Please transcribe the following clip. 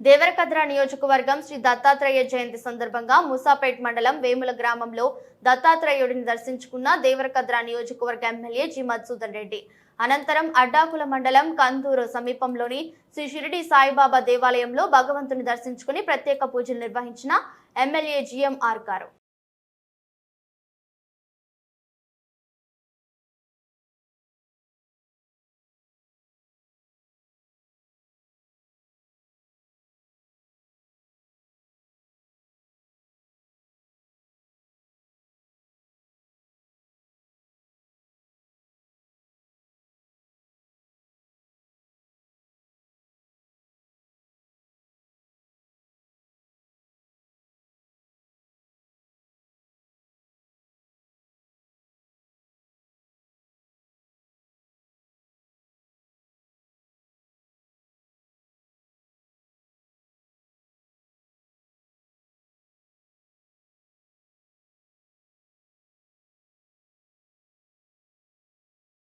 దేవరకద్ర నియోజకవర్గం శ్రీ దత్తాత్రేయ జయంతి సందర్భంగా ముసాపేట్ మండలం వేముల గ్రామంలో దత్తాత్రేయుడిని దర్శించుకున్న దేవరకద్ర నియోజకవర్గ ఎమ్మెల్యే జి. మధుసూదన్ రెడ్డి. అనంతరం అడ్డాకుల మండలం కందూరు సమీపంలోని శ్రీ షిరిడి సాయిబాబా దేవాలయంలో భగవంతుని దర్శించుకుని ప్రత్యేక పూజలు నిర్వహించిన ఎమ్మెల్యే జిఎంఆర్ గారు.